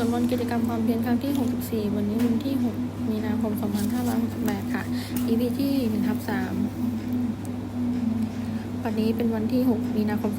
วดมนต์กิจกรรมความเพียรครั้งที่ 64 วันนี้วันที่ 6 มีนาคม 2568 ค่ะ EP ที่1ทับ3วันนี้เป็นวันที่ 6 มีนาคม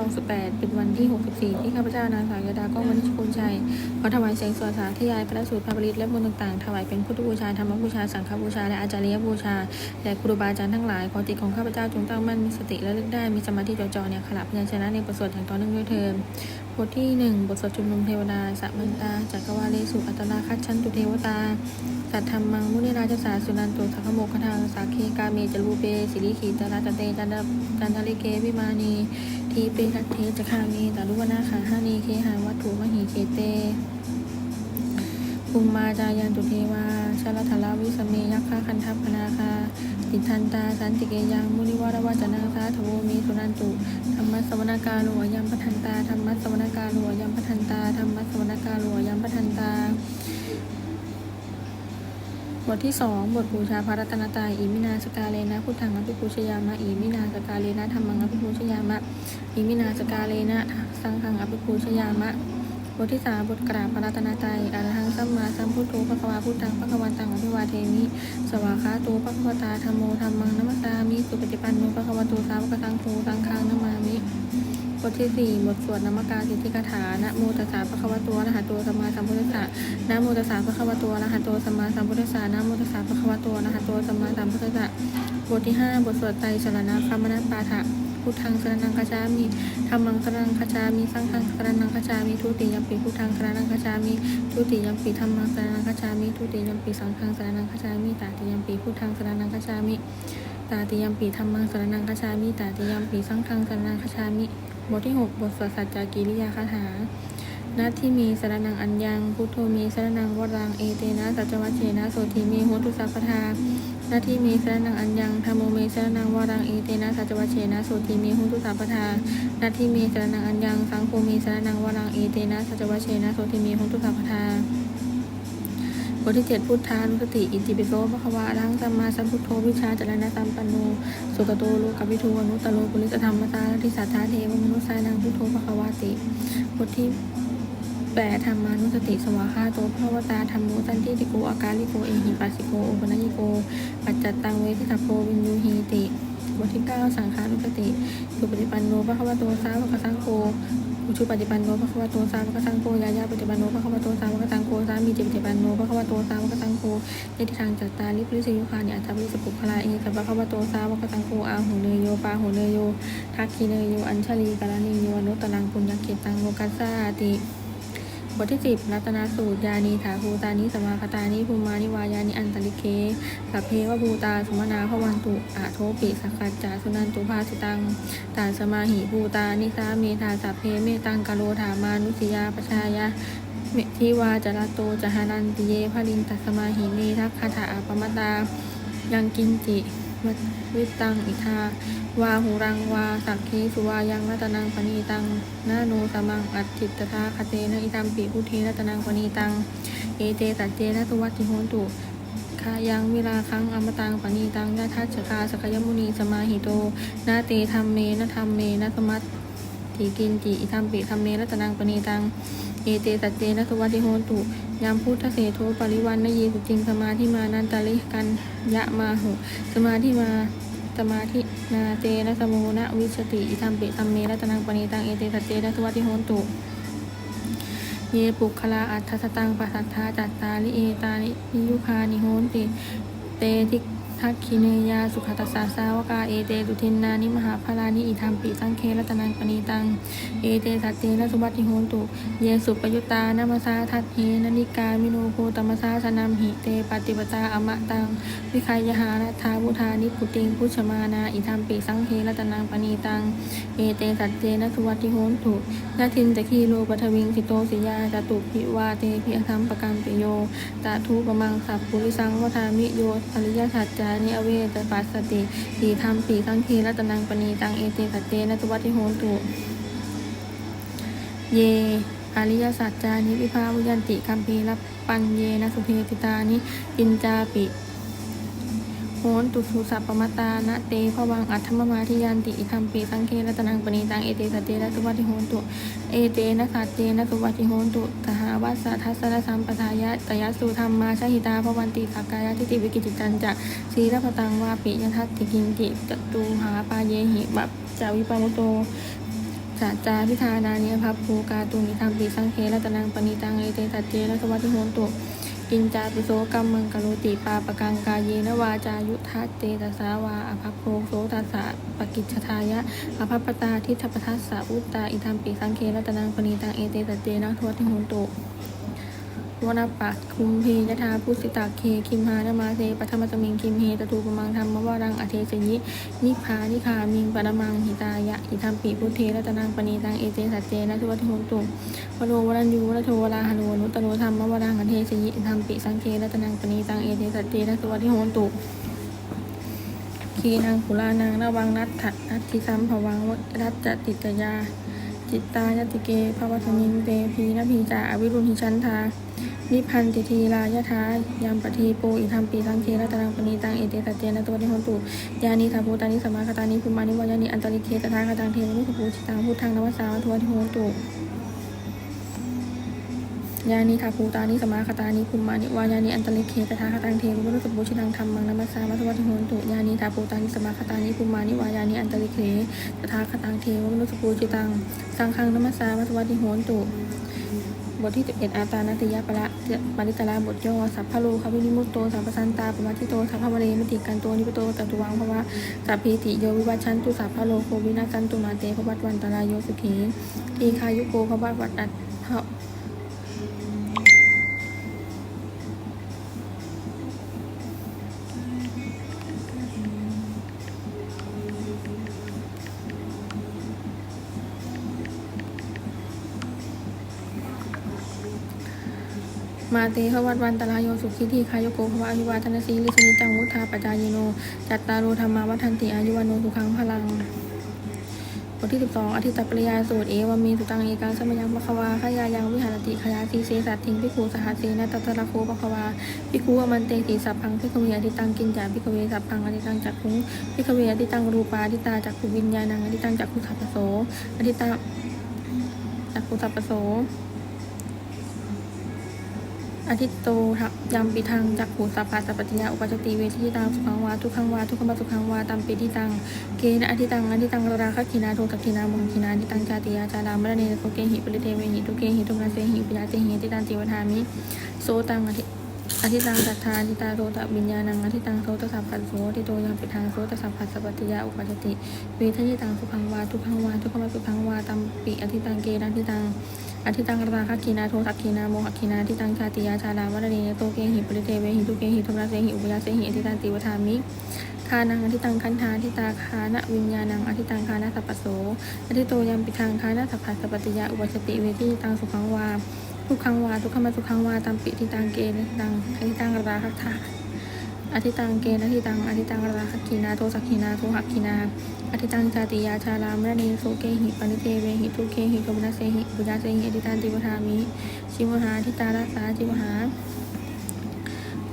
2568เป็นวันที่ 64 ที่ข้าพเจ้านางสาวยดาก้องวณิชกุลชัยขอถวายเสียงสวดสาธยายพระสูตรพระบริตและมนต์ต่างๆ ถวายเป็นพุทธบูชาธรรมบูชา สังฆบูชา และอาจาริยบูชา และครูบาอาจารย์ทั้งหลาย ขอจิตของข้าพเจ้าจงตั้งมั่นมีสติและลึกได้ มีสมาธิจ่อจ่อเนี่ยขลับพยัญชนะในบทสวดอย่างต่อเนื่องด้วยเทินบทที่หนึ่งบทสวดจุมนุมเทวดาสัมมันตาจักรวาเลสุอัตนาคัตชันตุเทวตา สัทธรรมังมุนิราชสาสุนันตุสักขโมคทาสาเคกาเมจรูเปสิริขีตราจเตจันจันทริเกวิมานีทีเปทัตเทจคามีตารุวนาขาหานีเคหาวัตถุมหิเคเต ภูมิมาจายันตุเทวาชาลทลาวิสเมยักขาคันทัพพนาคา ติทันตา สันติเกยัง มุนิวารวจนาสาทโวมีสุนันตุ ธรรมสวนาการหลวยัมปทันตา ธรรมสวนาการหลวยัมปทันตา ธรรมสวนาการหลวยัมปทันตา บทที่สองบทบูชาพระรัตนตรัยอิมินาสกาเลนะ พุทธังอภิปูชยามะ อิมินาสกาเลนะ ธรรมังอภิปูชยามะ อิมินาสกาเลนะ สังฆังอภิปูชยามะ บทที่สามบทกราบพระรัตนตรัยอรหังสัมมาสัมพุทโธพระควาพุทธังพระควันตังอภิวาเทมิ สวากาโตพระควตาธรรมโมธรรมังนัมสามิสุปฏิปันโนพระควโตสาวกสังโฆสังฆังนามามิบทที่สี่บทสวดนามกาสิทธิกถา นะโมตัสสะพระควะโตอะรหะโตสัมมาสัมพุทธัสสะนะโมตัสสะพระควะโตอะรหะโตสัมมาสัมพุทธัสสะนะโมตัสสะพระควะโตอะรหะโตสัมมาสัมพุทธัสสะ บทที่ห้าบทสวดไตรสรณคามนปาฐะ พุทธังสรนังคาจามิธรรมังสรนังคาจามิสังฆังสรนังคาจามิทุติยมปีพุทธังสรนังคาจามิทุติยมปีธรรมังสรนังคาจามิทุติยมปีสังฆังสรนังคาจามิตติยมปีพุทธังสรนังคาจามิตติยมปีธรรมังสรนังคาจามิตติยมปีสังฆังสรนังคาจามิบทที่ 6 บทสวดสัจจกิริยาคาถา นัตที่มีสรนังอัญญัง พุทโธมีสรนังวรัง เอเตนะสัจจวัชเชนะโสทีมีโหตุสัพพทานัตที่มีสรนังอัญญังธรรมโมเมสรนังวรังเอเตนะสัจวัชเชนะโสทีมีโหตุสัพพทานัตที่มีสรนังอัญญังสังโฆมีสรนังวรังเอเตนะสัจวัชเชนะโสทีมีโหตุสัพพทาบทที่เจ็ดพุทธานุสติอิติปิโสภควารังสัมมาสัมพุทโธวิชาจารณะสัมปันโนสุกโตโลกวิทูอนุตตโลปุริสธรรมตาทิสัทธาเทวมนุสานังพุทโธภควาติบทที่ แปดธรรมานุสติสวาคาโตพระวตาธรรมโมสันติติโกอาการิโกเอหิปัสสิโกโอปนัญิโก ปัจจตังเวทิตาโพวินยูหีติบทที่เก้าสังขานุสติสุปฏิปันโนพระควโตสาวกสังโฆอุชุปฏิปันโนพระควโตสาวกสังโฆยายาปฏิปันโนพระควโตสาวกสังโฆสามีจิปฏิปันโนพระควโตสาวกสังโฆเนติทางจัตตาลิปริสยุคานิอัตตาริสปุคลาเอกับพระควโตสาวกสังโฆอาหูเนยโยปาหูเนยโยทักคีเนยโยอัญชลีกาลานีโยอนุตตรังปุญญเกตังโลกัสสาติ ทที่สิบรัตนสูตร ยานีถาภูตานิสมาคตานิภูมานิวายานิอันตริเคสัพเพวภูตาสมนาพวันตุอาโทปิสักขัจจาสุนันตุภาสิตังตาสมาหิภูตานิสาเมธาสัพเพเมตังกโลถามานุสิยาปชายะเมทิวาจารโตจหานันติเยภรินตัสมาหิเนทักคาถาปมตายังกินจิ วัวิตังอิทาวาหูรังวาสักขีสุวายังรัตนังปณีตังนาโนสมังอัตถิตถาคเตนะอิตัมปิพุทเทรัตนังปณีตัง เอเตสัจเจนะตุวัติโหนตุคายังเวลาคั้งอมตังปณีตังนาทัชชคาสกยมุนีสมาหิโต นาเตธรรมเมนะธรรมเมนะสมัตถิกินจิอิทัมปิธรรมเมรัตนังปณีตัง เอเตสัจเจนะสุวัติโหนตุ ยามพุทธเสโทปริวันนยีสุจริงสมาธิมานันตาลิกันยะมาหุสมาธิมาสมาธินาเจนะสมุนะวิสติอิทัมปิธัมเมรัตนังปณีตังเอเตสัจเจนะสวัติโหนตุเยปุคลาอัตถสตังปัสสัทธาจัตตาลิเอตานิยุคานิโหนติเตทิ ทักขิเนยา สุขตัสสาสาวกา เอเตดุทินนานิมหาพลานิอิทัมปิสังเครัตนังปณีตัง เอเตสัจเจนะสุวัติโหนตุ เยสุปยุตานามาสาทัตเฮนนิกามิโนโพตมสาสนามหิเตปฏิปตาอมะตัง วิคายหานัทธาวุธานิพุติงพุชมานาอิทัมปิสังเครัตนังปณีตัง เอเตสัจเจนะสุวัติโหนตุนาทินตะคีโลปัทวิงสิโตสิยาจตุพิวาเตพิอธรรมปกัมปิโยตาทุปมังสัพปุริสังวทามิโยอริยสัจจานิอเวตปัสสติทีธรรมปีสังคีรัตนังปณีตังเอเตสเจนะสุวัติโหตุเยอริยสัจจานิวิภาวุยันติคัมภีรับปัญเยนะสุเพติตานิกินจาปิ โหนตุสุสัพปมตานะเตภวังอัตถมมาทิยันติอิทัมปีสังเครัตนังปณีตังเอเตสตเตนะสุวัติโหนตุเอเตนะสัจเจนะสุวัติโหนตุสหาวัสสะทัสสะสัมปทายะตยสุธรรมมาชหิตาภวันติสักกายะทิติวิกิจิตันจะสีรพตังวาปิยทัตติกินติจตุหาปาเยหิบัพจาวิปามุโตสัจจาพิธานานิพัพภูกาตุมิธรรมปีสังเครัตนังปณิตังเอเตสัจเจนะสวัติโหนตุ กินจาปิโสกัมมังกโรติปาปะกังกายเยนวาจายุทธาเตตสาวาอภัพโพโสตัสสะปกิจชทายะอภัพปตาทิฏฐปทัสสะอุตตาอิทัมปีสังเครัตนังปณีตังเอเตตเจนะทวติหุนตุ วนาปัสคุมพียทาพุสิตาเคคิมหานมาเซปัทมสมิงคิมเฮตตูปมังธรรมวรังอเทสยินิพานิคามิงปรมังหิตายะอิทัมปิพุทเทรัตนังปณีตังเอเจสัจเจนะทุวัติโหตุวโรวรัญยูวรโทวราหนุนุตโรธรรมวรังอเทสยิอิทัมปิสังเครัตนังปณีตังเอเจสัจเจนะทุวัติโหตุคีนางขุลานางระวังนัตถัดนัตทิสัมภวังวรัตจติตยาจิตตายติเกภวตมิงเตพีนพีจาอวิรุณหิชันทา นิพพันติทีลายะทายามปทีโปอิทัมปีสังเครัตนังปณีตังเอเตสัเจนะตัวนิโหนตุยานิสาภูตานิสมาคตานิภูมานิวายานิอันตริเคตถาคตังเทวนุสภูชิตังพุทธังนวัสสาวัทวทิโหนตุยานิทาภูตานิสมาคตานิภูมานิวายานิอันตริเคตถาคตังเทวนุสภูชิตังธรรมังนมัสสาวัทวทิโหนตุยานิทาภูตานิสมาคตานิภูมานิวายานิอันตริเคตถาคตังเทวนุสภูชิตังสังฆังนมัสสาวัทวทิโหนตุ บทที่11อาตานาติยปะละปริตราบทย่อ สัพพะโลควินิมุตโต สัพพสันตาปวัติโต สัพพะวเรมิติกันโตนิปโตตตุวังภวะสัพพีติโยวิวัชันตุสัพพะโลโควินาสันตุมาเตภวัตวันตรายโยสุขีทีคายุโกภวัตวัตอัต มาเตภวัตวันตรายโยสุขีทีคายุโกภวะอภิวาทนสีลิสนิจังวุธาปจายโน จัตตารุธรรมาวัฒนติอายุวันโนสุขังพลังบทที่ 12 อธิตปริยาสูตรเอวามีสุตังเอกังสมยังปะควาขยายังวิหารติขยาสีเสสัตถิงพิคูสหัสเสนตัตตระโคปะควาพิคูอมันเตสีสัพพังพิกเวอธิตังกินจาพิกเวสัพพังอธิตังจักขุงพิกเวอธิตังรูปาอธิตาจักขุวิญญาณังอธิตังจักขุสัพพโสอธิตังจักขุสัพพโส อธิตโตทักยำปีทังจักขูสัพพะสัพปติยาอุปจติเวทิตังสุขังวาทุกขังวาทุกขมาสุขังวาตัมปิทิตังเกณอธิตังอธิตังราคะคินาโทตักคินามุขคินาอธิตังจาติยาจารามรเนโกเกหิปริเทเวหิทุเกหิทุมนาเสหิปิยาเสหิอธิตังจิวทามิโสตังอธิอธิตังสัทธาอธิตาโรตวิญญาณังอธิตังโสตสัพพัสโสอธิโตยังปิทังโสตสัพพัสสัพปติยาอุปจติเวทยิตังสุขังวาทุกขังวาทุกขมาสุขังวาตัมปิอธิตังเกณอธิตัง อธิตังกราคะคีนาโทสักคีนาโมหคีนาทิตังชาติยาชาดาวรณีโตเกหิปริเทเวหิทุเกหิทุมนาเสหิอุปยาเสหิอธิตังติวทามิคานังอธิตังคันธาทิตาคานะวิญญาณังอธิตังคานะสัพพโสอธิโตยัมปิทังคานะสัพพะสัพปติยาอุปสติเวทิตังสุขังวาทุกขังวาทุกขมาสุขังวาตัมปิทิตังเกณตังอธิตังกราคะธา อธิตังเกณอธิตังอธิตังราคะคีนาโทสักคีนาโทหักคีนาอธิตังจาติยาชาลามรณีโสเกหิปนิเทเวหิทุเกหิโทมนาเสหิปุญญาเสหิอธิตันติวทามิชิวหาทิตาราสาชิวหา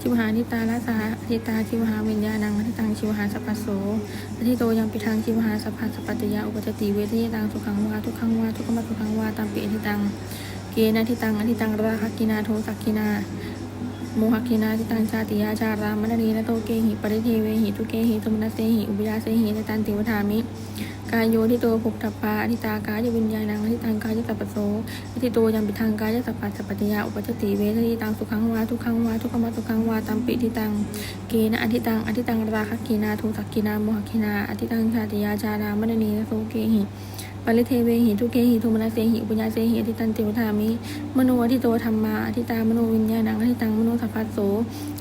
ชิวหาทิตาราสาอธิตาชิวหาวิญญาณังอธิตังชิวหาสัพพโสอธิโตยังปิทังชิวหาสัพพสัพปติยาอุปจติเวทีตังสุขังวาทุกขังวาทุกขมัสุขังวาตามปิอธิตังเกณอธิตังอธิตังราคกินาโทสักกินา โมหคินาทิตังชาติยาจารามณนีนโตเกหิปริเทเวหิทุเกหิตุมนเสหิอุปยาเสหิในตันติวทามิกายโยทิโตภุทัปปาอธิตากายวิญญาณังอธิตังกายสัพพโสอธิโตยัมปิทังกายสัพพะสัพปติยาอุปจติเวททิตังสุขังวาทุกขังวาทุกขมาทุกขังวาตัมปิทิตังเกนะอธิตังอธิตังราคกีนาโทสักกีนาโมหคินาอธิตังชาติยาจารามณนีนโตเกหิ ปริเทเวหิทุเกหิทุมนาเสหิอุปญญาเสหิอธิตันติวทามิ มโนอธิโตธรรมาอธิตามโนวิญญาณังอธิตังมโนสัพพัสโส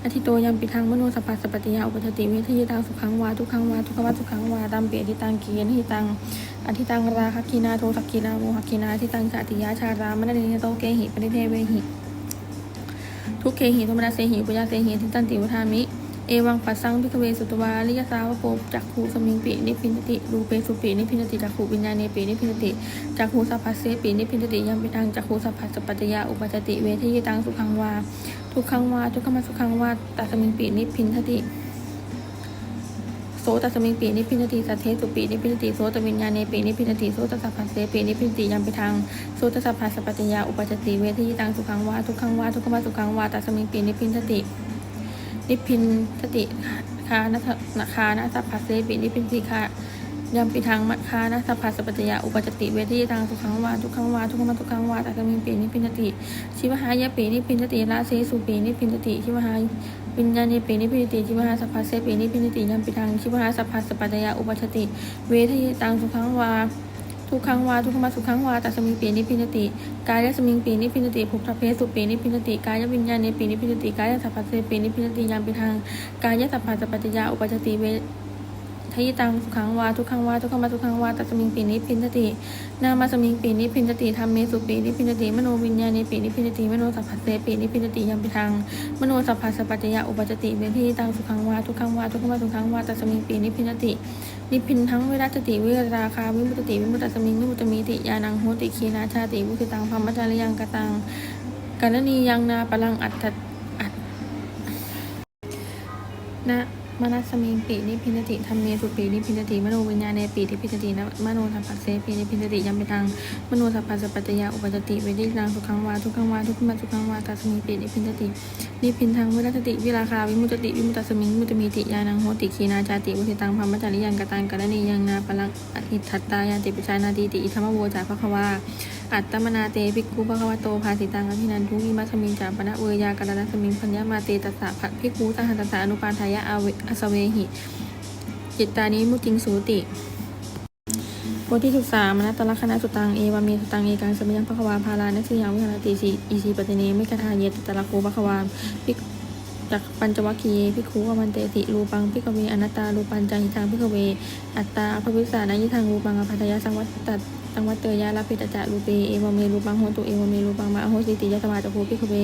อธิโตยัมปิทังมโนสัพพัสสปติยาอุปจติเวทยิตังสุขังวาทุขังวาทุกขวาทุขังวาตัมเปียอธิตังเกียนหิตังอธิตังราคคีนาโทสักคีนาโมหคีนาอธิตังจติยาชารามณนีโตเกหิปริเทเวหิทุกเคหิธรรมนาเสหิปุญญาเสหิทิตันติวทามิ เอวังปัสสังพิกเวสุตวาลิยสาวโปจักขูสมิงปินิพินติรูเปสุปินิพินติจักขูวิญญาเนปินิพินติจักขูสัพพัสเสปินิพินติยัมปิตังจักขูสัพพัสสปติยาอุปจติเวทิยตังสุขังวาทุกขังวาทุกขมาสุขังวาตัสมิงปินิพินติตัสสมิงปีนิพินติสัทเทสุปีนิพินติโสตวิญญาเนปีนิพินติโสตสัพพัสเสปีนิพินติยัมปิทังโสตสัพพัสสปัจจยาอุปจจติเวทีตังสุขังวาทุกขังวาทุกขมสุขังวาตัสมิงปีนิพินติ นิพินทติคานะนาคานะสัพพัสเสปีนิพินติคายัมปิทังมัคคานะสัพพัสสปัจยาอุปจติเวทีตังสุขังวาทุกขังวาทุกขมาทุกขังวาตัสมิปีนิพินทติชิวหายาปีนิพินทติราเสสุปีนิพินทติชิวหาวิญญาณีปีนิพินทติชิวหาสัพพัสเสปีนิพินทติยัมปิทังชิวหาสัพพัสสปัจยาอุปชติ เวทยตังสุขังวา ทุกขังวาทุกขมาสุขังวาตัสมิงปีนิพินติกายสมิงปีนิพินติภพทเพสุปีนิพินติกายวิญญาณในปีนิพินติกายสัพพัสเสปีนิพินติยามปิทางกายสัพพัสสปัจจยาอุปจติเว ทยิตังสุขังวาทุกขังวาทุกขมาสุกขังวาตัสมิงปีนิพพินทตินามาสมิงปีนิพพินทติธรรมเมสุปีนิพพินทติมโนวิญญาณีปีนิพพินทติมโนสัพพเสปีนิพพินทติยัมปิทังมโนสัพพัสสปัจจยาอุปจติเวทีตังสุขังวาทุกขังวาทุกขมาสุขังวาตัสมิงปีนิพพินทตินิพินทั้งวิรัตติวิราคาวิมุตติวิมุตตสมิงวิมุตตมีติยานังโหติคีนาชาติวุติตังพรหมจาริยังกตังกาลนียังนาปลังอัตถอัตนะ มนัสสมิงปีนิพินติธรรมเมสุปีนิพินติมโนวิญญาเนปีนิพพินตินะมโนสัพพัสเสปีนิพินติยัมปิทังมโนสัพพสสปัจจยาอุปจติเวทิตังสุขังวาทุกขังวาทุกขมาสุขังวาตัสมิงปีนิพินตินิพินทางวิรัตติวิราคาวิมุตติวิมุตตสมิงมุตตมีติยานังโหติคีนาจาติวุติตังพรหมจาริยังกตังกรณียังนาปลังอิทัตตายาติปิชานาติติอิธรรมโวจาภควาอัตตมนาเตภิกขุภควโตภาสิตังอภินันทุกิมัสมิงจาปนะเวยากรณสมิงพัญญามาเตตัสสะภะภิกขุตัหันตัสสะอนุปาทายะอาเวอสเวหิ จิตตานิมุติงสูติบทที่สิบสามนัตตลกคณะสุตังเอวามีสุตังเอกังสมยังพระควาพาลานัสยังวิหารติสีอีสีปฏิเนมิกทาเยตตะละโกพระควาพิกจากปัญจวัคคีย์พิกขุวมันเตติรูปังพิกเวอนัตตารูปัญจาหิทางพิกเว อัตตาพระวิสานายิทางรูปังอภัทยาสังวัตตั สังวัตเตยาลาภิตจะรูเปเอวเมรูปังโหตุเอวเมรูปังมาโหสิติยะสมาจะโพพิกเว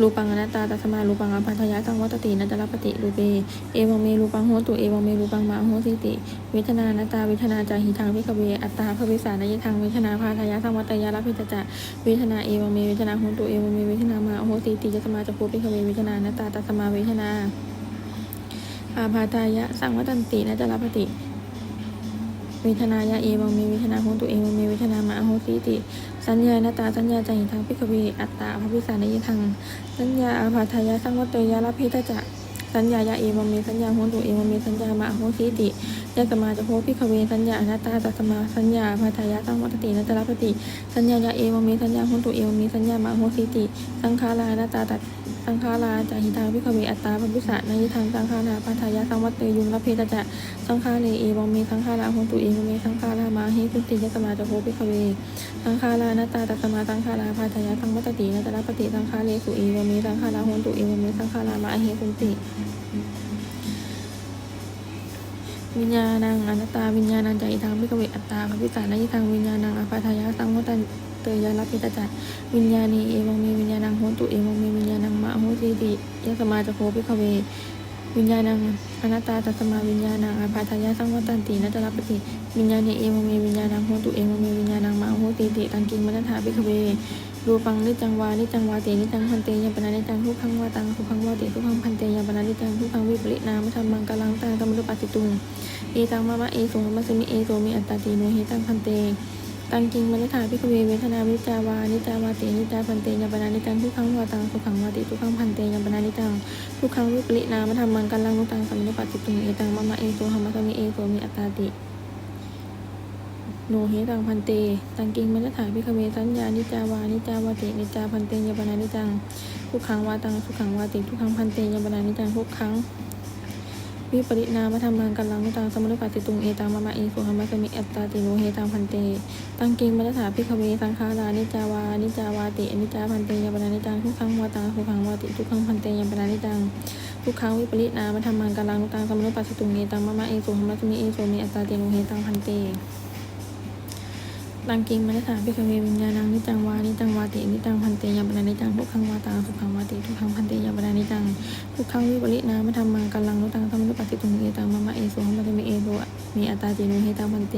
รูปังอนัตตาตัสมารูปังอภัทยาสังวัตตินัตตลปติรูเปเอวเมรูปังโหตุเอวเมรูปังมาโหสิติเวทนานาตาเวทนาจาหิทางพิกเวอัตตาพระวิสานายทางเวทนาพาทายาสังวัตยาลพิจจะเวทนาเอวเมเวทนาโหตุเอวเมเวทนามาโหติติยสมาจะพูพิกเวเวทนานาตตาตัสมาเวทนาอาพาทายะสังวัตันตินาจลปติ เวทนายาเอวังมเวทนาของตัวเอวังมเวทนามาโหติติ สัญญานาตาสัญญาใจหิทางพิกวีอัตตาพระพิสานยังทางสัญญาอาภาทายะสังวัตยาลพิทจจะ สัญญายะเอวังเมสัญญาโหตุเอวังเมสัญญามาโหติติยะสมาจะโพพิกเวสัญญาอนัตตาตัสมาสัญญาพาทายะสังวัตตินัตตลปติสัญญายะเอวเมสัญญาหุนตุเอวเมสัญญามาโหสิติสังขารานาตาตัดสังขาราจาหิทางพิกเวอัตตาปพิสานายิทางสังขาราพาทายะสังวัตเตยุงละเพตจะสังขาเรเอวเมสังขาราหุนตุเอวเมสังขารา มาเฮคุติยะสมาจะโพพิกเวสังขารานาตาตัสมาสังขาราพาทายะสังวัตตินัตตลปติสังขาเรสุเอวเมสังขาราหุนตุเอวเมสังขารามาเฮคุติวิญญาณังอนัตตาวิญญาณังใจทางพิกเวอัตตาพิสานายทางวิญญาณังอภัทายะสังวตันเตยาลพิตจัตวิญญาณีเอวังเมวิญญาณังโหตุเอวังเมวิญญาณังมะโหติติยะสมาจะโคพิกเว วิญญาณังอนัตตาตัสมาวิญญาณังอภัทายะสังวตันตินัตตลปติวิญญาณเอวังเมวิญญาณังโหตุเอวังเมวิญญาณังมะโหติติตังกิงมนัฏฐาพิกเวรูปังนิจังวานิจังวาเตนิจังพันเตยังปนานิจังทุกขังวาตังทุกขังวาเตทุกขังพันเตยังปนานิจังทุกขังวิปริณามธรรมังกลังตังธรรมรุปัสสิตุงเอตังมะมะเอสุงมัสมิเอโสมิอัตตาตีโนเฮตังพันเต ตังกิงมณิธาพิกเวเวทนาวิจาวานิจาวาตินิจาพันเตยัมปนานิจังทุกขังวาตังสุขังวาติทุกขังพันเตยัมปนานิจังทุกขังวิปริณามธรรมังกัลลังนุตังสัมนุปัสสิตุงเอตังมะมะเอโสหัมมัสมิเอโสมิอัตตาติโนเฮตังพันเต ตังกิงมณิธาพิกเวสัญญานิจาวานิจาวาตินิจาพันเตยัมปนานิจังทุกขังวาตังสุขังวาติทุกขังพันเตยัมปนานิจังทุกขัง วิปริณามธรรมังกัลลังตังสมุนุปัสสิตุงเอตังมามะเอสุหัมมัสมิอัตตาติโนเฮตังพันเต ตังกิงมัตถาพิคเวสังคารานิจาวานิจาวาติอนิจาพันเตยปนานิจังทุกขังวตังทุกขังวติทุกขังพันเตยปนานิจังทุกขังวิปริณามธรรมังกัลลังตังสมุนุปัสสิตุงเอตังมามะเอสุหมมัสมิเอสุมิอัตตาติโนเฮตังพันเต ตังกิงมนัสสาพิกเววิญญาณังนิจังวานิจังวาตินิจังพันเตยัมปนานิจังทุกขังวาตังสุขังวาติทุกขังพันเตยัมปนานิจังทุกขังวิปริณามธรรมังกัลังนุตังสมุนุปัสสิตุงเอตังมะมะเอสุหัมมัสมิเอโสมีอัตตาติโนเฮตังพันเต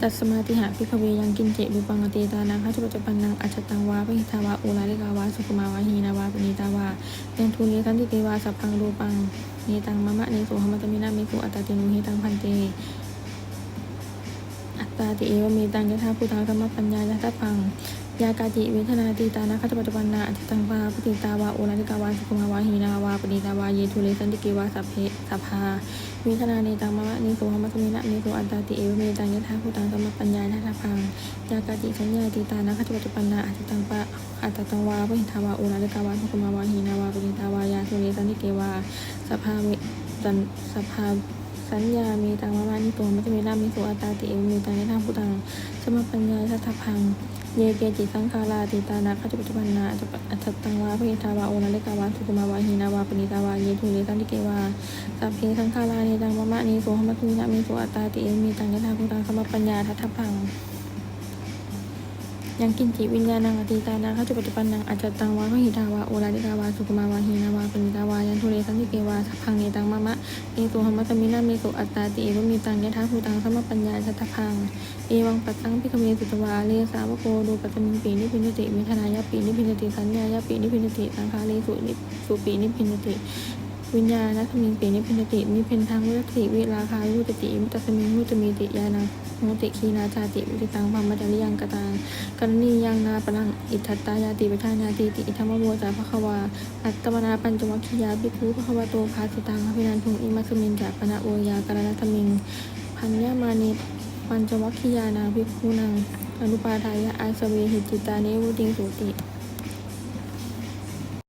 ตัสมาติหะพิกเวยังกินเจรูปังอเตตานังขัจจุปจปันนังอัจฉตังวาปหิทาวาโอลาลิกาวาสุขุมาวาหีนาวาปณิตาวายังทุเลสันติเตวาสัพพังรูปังเนตังมะมะเนสุหมัตมินาเมสุอัตตาตินุหิตังพันเตอั ตาติเอวเมตังยะธาพุทธังธรรมปัญญายะธาพังยากาจิเวทนาตีตานะขัจจปัจจุบันนาอัจตังวาปฏิตาวาโอลาลิกาวาสุขุมาวาหีนาวาปณิตาวาเยทุเลสันติเกวาสัพเพสัพพาเวทนาเนตังมะมะเนสุหมัตมินาเมสุอัตตาติเอวเมตังยะธาพุทธังธรรมปัญญายะธาพังยากาจิสัญญาตีตานะขัจจปัจจุบันนาอัจตังปะอัตตตังวาปหิทาวาโอลาลิกาวาสุขุมาวาหีนาวาปณิตาวายาทุเลสันติเกวาสัพพาเวสันสัพพา สัญญา มีตังมามานิโตมัจจเมนามิสุอัตตาติเอวมีตังในทางพุทธังสมปัญญาทัตพัง เยเกจิสังคาราติตานาคจจุปัจจุบันนาอัจตังวาพิทาวาโอนาเลกาวาสุกุมาวาหินาวาปณิตาวาเยทุเลสันติเกวาสัพเพสังคาราเนตังมามานิโสหมัตมินามิสุอัตตาติเอวมีตังในทางพุทธังสมปัญญาทัตพัง ยังกินจิวิญญาณังอติตานาขัจจุปัจจุบันนังอัจจตังวาพหิทาวาโอลาลิกาวาสุกุมาวาหีนาวาปณิตาวายันทุเรสันติเกวาสัพพังเนตังมะมะเอตุหมัตตมินาเมสุอัตตาติเอวมีตังยะทาภูตังสมปัญญาสัทธพังเอวังปัตตังพิกเมสุตวาเลสาวโกดูปัตมิปีนิพินติเวทนายาปีนิพินติสัญญายาปีนิพินติสังขาเลสุนิสุปีนิพินติวิญญาณทมิงปีนิพินตินิพินทางวิรติวิราคาวุตติมุตสมิงมุตมีติยาน มุติคีนาจาติวิติตังพัมมัจจริยังกตังกรณียังนาปนังอิทัตตายาติปทานาติติอิธรรมโมจาภควา อัตตมนาปัญจวัคคียาภิกขุภควโตภาสิตังอภินันทุงอิมัสมินจาปนะโอยากรณธมิง พันยามานิปัญจวัคคียานาภิกขุนังอนุปาทายะอาสเวหิจิตานิวุติงสุติ